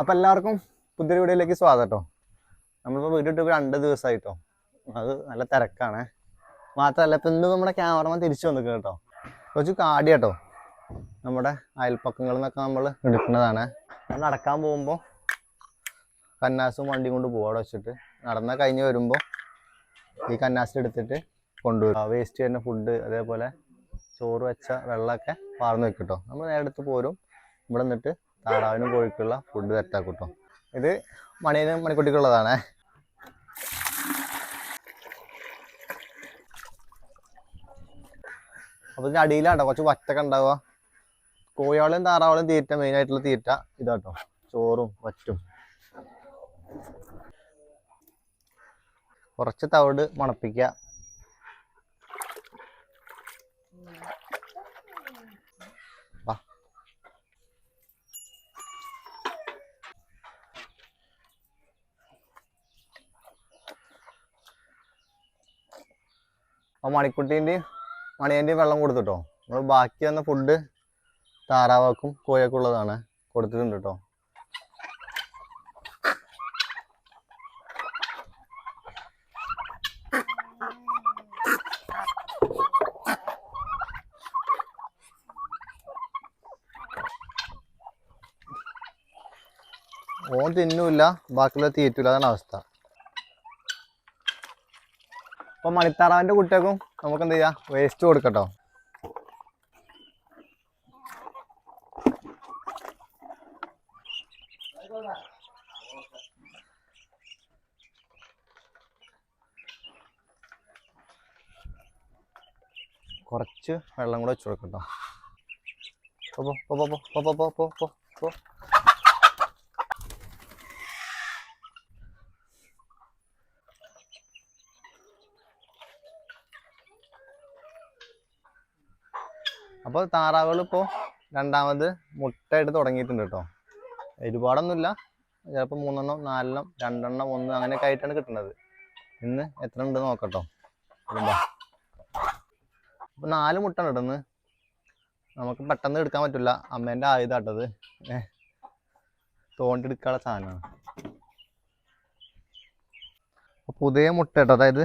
അപ്പം എല്ലാവർക്കും പുതിയൊരു വീഡിയോയിലേക്ക് സ്വാഗതം കേട്ടോ നമ്മളിപ്പോൾ വീഡിയോ ഇട്ട് രണ്ട് ദിവസമായിട്ടോ അത് നല്ല തിരക്കാണ്. മാത്രമല്ല ഇപ്പം ഇന്ന് നമ്മുടെ ക്യാമറമാൻ തിരിച്ചു വന്നിരിക്കും കേട്ടോ കുറച്ച് കാടി കേട്ടോ നമ്മുടെ അയൽപ്പക്കങ്ങളിൽ നിന്നൊക്കെ നമ്മൾ എടുക്കുന്നതാണ്. നടക്കാൻ പോകുമ്പോൾ കന്നാസും വണ്ടി കൊണ്ട് പോകും വെച്ചിട്ട്. നടന്നാൽ കഴിഞ്ഞ് വരുമ്പോൾ ഈ കന്നാസിൽ എടുത്തിട്ട് കൊണ്ടുവരും. വേസ്റ്റ് ചെയ്യുന്ന ഫുഡ് അതേപോലെ ചോറ് വെച്ച വെള്ളമൊക്കെ പാർന്ന് വെക്കും കേട്ടോ നമ്മൾ നേരെ എടുത്ത് പോരും. ഇവിടെ നിന്നിട്ട് താറാവിനും കോഴിക്കുള്ള ഫുഡ് സെറ്റാക്കും കേട്ടോ ഇത് മണിയനും മണിക്കുട്ടിക്കുള്ളതാണ്. അപ്പോൾ ഇതിന്റെ അടിയിലാട്ടോ കുറച്ച് വറ്റൊക്കെ ഉണ്ടാവുക. കോഴിയാളും താറാവളും തീറ്റ മെയിൻ ആയിട്ടുള്ള തീറ്റ ഇതാട്ടോ. ചോറും വറ്റും. കുറച്ച് തവിട് മണപ്പിക്കുക. അപ്പോൾ മണിക്കുട്ടീന്റെയും മണിയന്റെയും വെള്ളം കൊടുത്തിട്ടോ. നമ്മൾ ബാക്കി വന്ന ഫുഡ് താറാവാക്കും കോയൊക്കെ ഉള്ളതാണ്. കൊടുത്തിട്ടുണ്ട് കേട്ടോ ഓൻ തിന്നൂല്ല ബാക്കിയുള്ള തീറ്റൂല അതാണ് അവസ്ഥ. അപ്പൊ മണിത്താറാവിന്റെ കുട്ടികൾക്കും നമുക്ക് എന്ത് ചെയ്യാം? വേസ്റ്റ് കൊടുക്കട്ടോ. കുറച്ച് വെള്ളം കൂടെ വെച്ച് കൊടുക്കട്ടോ. പോ പോ പോ പോ പോ പോ പോ പോ. അപ്പോൾ താറാവുകൾ ഇപ്പോൾ രണ്ടാമത് മുട്ടയിട്ട് തുടങ്ങിയിട്ടുണ്ട് കേട്ടോ. ഒരുപാടൊന്നുമില്ല. ചിലപ്പോൾ മൂന്നെണ്ണം നാലെണ്ണം രണ്ടെണ്ണം ഒന്ന് അങ്ങനെയൊക്കെ ആയിട്ടാണ് കിട്ടുന്നത്. ഇന്ന് എത്ര ഉണ്ട് നോക്കട്ടോ. അപ്പൊ അപ്പോൾ നാല് മുട്ട ഉണ്ട് ഇന്ന്. നമുക്ക് പെട്ടെന്ന് എടുക്കാൻ പറ്റില്ല അമ്മേന്റെ ആയുധാട്ടത് ഏഹ് തോണ്ടി എടുക്കാനുള്ള സാധനമാണ് പുതിയ മുട്ട കേട്ടോ. അതായത്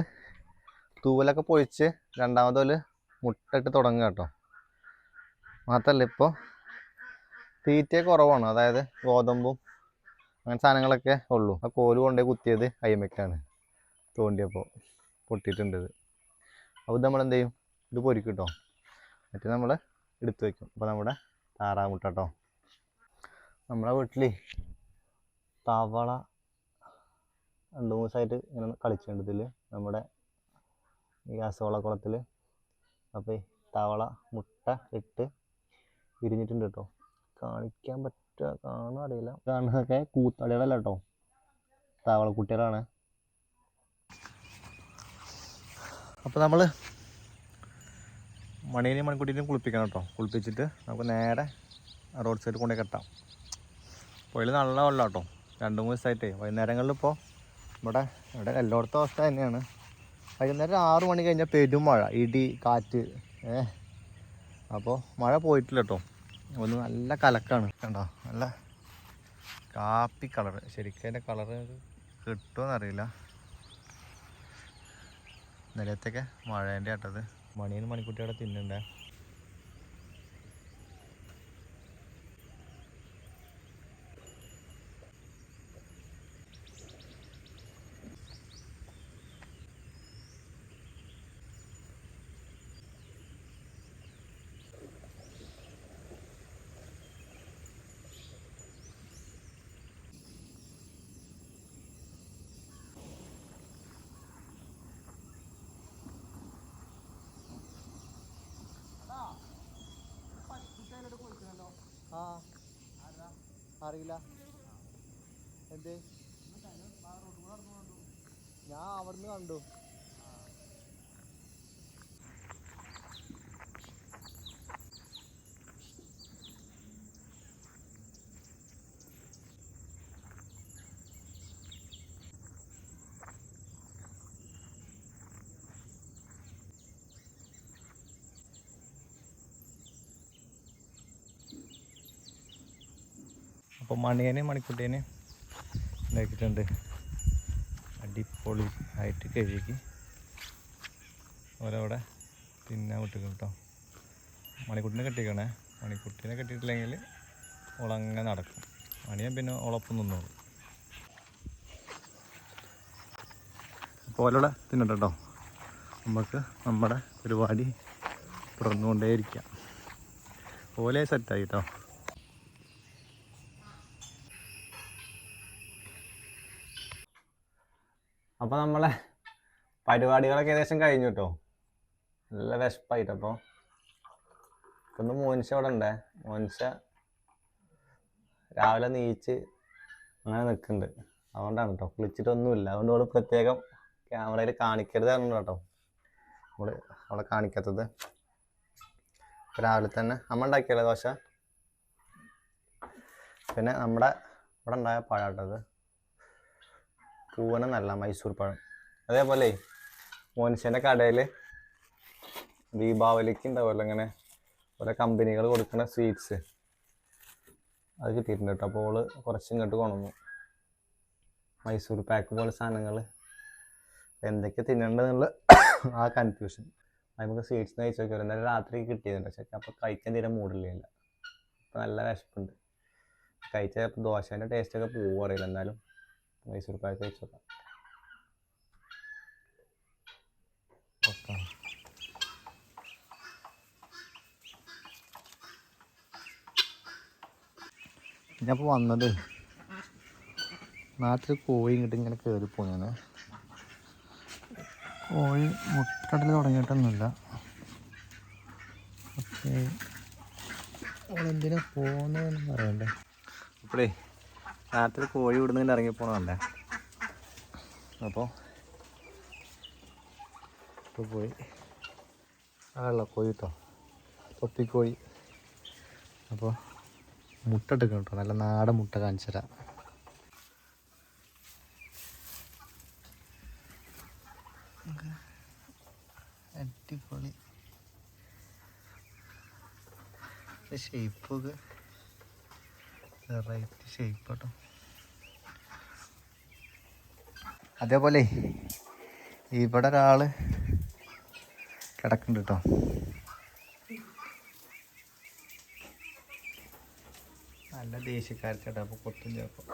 തൂവലൊക്കെ പൊഴിച്ച് രണ്ടാമതൊരു മുട്ട ഇട്ട് തുടങ്ങുക കേട്ടോ. മാത്രമല്ല ഇപ്പോൾ തീറ്റ കുറവാണ്. അതായത് ഗോതമ്പും അങ്ങനെ സാധനങ്ങളൊക്കെ ഉള്ളൂ. ആ കോൽ കൊണ്ടേ കുത്തിയത് അയ്യമ്മയ്ക്കാണ്. തോണ്ടിയപ്പോൾ പൊട്ടിയിട്ടുണ്ട് ഇത്. അപ്പോൾ ഇത് നമ്മൾ എന്ത് ചെയ്യും? ഇത് പൊരിക്കും എന്നിട്ട് നമ്മൾ എടുത്ത് വയ്ക്കും അപ്പോൾ നമ്മുടെ താറാമുട്ട കേട്ടോ നമ്മുടെ വീട്ടിൽ തവള രണ്ട് മൂന്ന് ദിവസമായിട്ട് ഇങ്ങനെ കളിച്ചിട്ടുണ്ട് നമ്മുടെ ഈ അസോളക്കുളത്തിൽ അപ്പോൾ തവള മുട്ട ഇട്ട് വിരിഞ്ഞിട്ടുണ്ട് കേട്ടോ കാണിക്കാൻ പറ്റുക കാണാൻ അറിയില്ല. കാണുന്നതൊക്കെ കൂത്താടികളല്ല കേട്ടോ തവളക്കുട്ടികളാണ്. അപ്പോൾ നമ്മൾ മണീനെയും മണിക്കുട്ടീനെയും കുളിപ്പിക്കണം കേട്ടോ കുളിപ്പിച്ചിട്ട് നമുക്ക് നേരെ റോഡ് സൈഡിൽ കൊണ്ടേ കെട്ടാം. പുഴയിൽ നല്ല വെള്ളം കേട്ടോ രണ്ട് മൂന്ന് ദിവസമായിട്ടേ വൈകുന്നേരങ്ങളിൽ ഇപ്പോൾ ഇവിടെ ഇവിടെ എല്ലായിടത്തും അവസ്ഥ തന്നെയാണ്. വൈകുന്നേരം ആറു മണി കഴിഞ്ഞാൽ പെരും മഴ. ഇടി കാറ്റ് ഏ. അപ്പോൾ മഴ പോയിട്ടില്ല കേട്ടോ ഒന്ന് നല്ല കലക്കാണ്. കണ്ടോ? നല്ല കാപ്പി കളർ ശരിക്കും അതിന്റെ കളറ് കിട്ടുമെന്നറിയില്ല നിലത്തൊക്കെ മഴേന്റെ ആട്ടത്. മണീന് മണിക്കുട്ടിയുടെ തിന്നുണ്ടേ ആ. അറിയില്ല. എന്ത്? ഞാൻ അവിടുന്ന് കണ്ടു. അപ്പോൾ മണിയനെ മണിക്കുട്ടിയനെ ഉണ്ടാക്കിയിട്ടുണ്ട് അടിപൊളി ആയിട്ട് കഴുകി ഓരവിടെ പിന്നെ വിട്ടിക്കും കേട്ടോ. മണിക്കുട്ടിനെ കെട്ടിക്കണേ മണിക്കുട്ടീനെ കെട്ടിയിട്ടില്ലെങ്കിൽ ഓളങ്ങനെ നടക്കും. മണിയൻ പിന്നെ ഓളൊപ്പം നിന്നോളും. അപ്പോൾ ഓലോടെ നമുക്ക് നമ്മുടെ പരിപാടി തുടർന്നുകൊണ്ടേയിരിക്കാം. ഓലെ സെറ്റായി കേട്ടോ. അപ്പോൾ നമ്മളെ പരിപാടികളൊക്കെ ഏകദേശം കഴിഞ്ഞു കേട്ടോ നല്ല വിശപ്പായിട്ട് അപ്പോൾ ഒന്ന് മോൻസ അവിടെ ഉണ്ടേ. മോൻസ രാവിലെ നീച്ച് അങ്ങനെ നിൽക്കുന്നുണ്ട്. അതുകൊണ്ടാണ് കേട്ടോ കുളിച്ചിട്ടൊന്നുമില്ല. അതുകൊണ്ട് അവൾ പ്രത്യേകം ക്യാമറയിൽ കാണിക്കരുത് പറഞ്ഞു കേട്ടോ നമ്മൾ അവളെ കാണിക്കാത്തത്. രാവിലെ തന്നെ അമ്മ ഉണ്ടാക്കിയല്ലേ ദോശ? പിന്നെ നമ്മുടെ ഇവിടെ ഉണ്ടായ പഴാട്ടത് നല്ല മൈസൂർ പഴം. അതേപോലെ മോനിഷന്റെ കടയിൽ ദീപാവലിക്ക് ഉണ്ടാവുമല്ലോ ഇങ്ങനെ ഓരോ കമ്പനികൾ കൊടുക്കുന്ന സ്വീറ്റ്സ് അത് കിട്ടിയിട്ടുണ്ട് കേട്ടോ. അപ്പോൾ ഓൾ കുറച്ച് ഇങ്ങോട്ട് കൊണ്ടുവന്നു. മൈസൂർ പാക്ക് പോലെ സാധനങ്ങൾ എന്തൊക്കെ തിന്നണ്ടെന്നുള്ള ആ കൺഫ്യൂഷൻ നമുക്ക് സ്വീറ്റ്സ് കഴിച്ച് നോക്കിയാൽ എന്തായാലും രാത്രി കിട്ടിയതുണ്ട്. പക്ഷേ അപ്പോൾ കഴിക്കാൻ തീരെ മൂടില്ല അപ്പോൾ നല്ല വിശപ്പുണ്ട്. കഴിച്ച ചിലപ്പോൾ ദോശേന്റെ ടേസ്റ്റൊക്കെ പോകും അറിയില്ല. എന്നാലും മൈസൂർ പാക്ക് കഴിച്ചോക്കാം ഓക്കെ. ഞാനിപ്പോൾ വന്നത് നാട്ടിൽ കോഴി ഇങ്ങോട്ട് ഇങ്ങനെ കയറി പോയാണ് കോഴി മുട്ടടൽ തുടങ്ങിയിട്ടൊന്നുമില്ല. പക്ഷേ എന്തിനാ പോകുന്നതെന്ന് പറയണ്ടേ അപ്പോഴേ നാട്ടിൽ കോഴി ഇവിടുന്ന് ഇറങ്ങി പോകണമല്ലേ അപ്പോൾ ഇപ്പോൾ പോയി. ആ കോഴി കേട്ടോ തൊപ്പിക്കോഴി. അപ്പോൾ മുട്ട എടുക്കണം കേട്ടോ നല്ല നാടൻ മുട്ട കാണിച്ചു തരാം. അടിപൊളി. ഷേപ്പൊക്കെ വെറൈറ്റി ഷേപ്പ് കേട്ടോ. അതേപോലെ ഇവിടെ ഒരാൾ കിടക്കുന്നുണ്ട് കേട്ടോ. നല്ല ദേഷ്യക്കാരത്തേട്ടാ അപ്പോൾ കൊത്തും ചേർക്കും.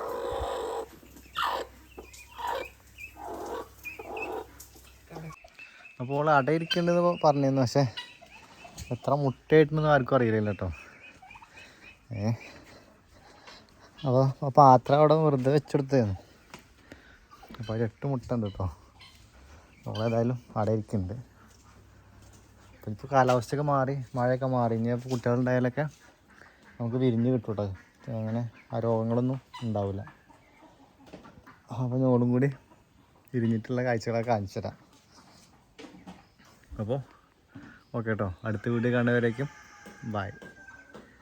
അപ്പോൾ ഓൾ അടയിരിക്കേണ്ടത് പറഞ്ഞിരുന്നു പക്ഷേ എത്ര മുട്ടയായിട്ടുണ്ടെന്ന് ആർക്കും അറിയില്ല കേട്ടോ. ഏ? അപ്പോൾ ആ പാത്രം അവിടെ വെറുതെ വെച്ചെടുത്തായിരുന്നു അപ്പോൾ അതിൽ എട്ട് മുട്ട കേട്ടോ നമ്മളേതായാലും അവിടെ ഇരിക്കുന്നുണ്ട്. അപ്പം ഇപ്പോൾ കാലാവസ്ഥയൊക്കെ മാറി മഴയൊക്കെ മാറി. ഇനി ഇപ്പോൾ കുട്ടികളുണ്ടായാലൊക്കെ നമുക്ക് വിരിഞ്ഞ് കിട്ടും കേട്ടോ അങ്ങനെ ആ രോഗങ്ങളൊന്നും ഉണ്ടാവില്ല. അപ്പോൾ ഞങ്ങളും കൂടി വിരിഞ്ഞിട്ടുള്ള കാഴ്ചകളൊക്കെ കാണിച്ചു തരാം. അപ്പോൾ ഓക്കെ കേട്ടോ അടുത്ത വീഡിയോ കാണുന്നവരേക്കും ബൈ.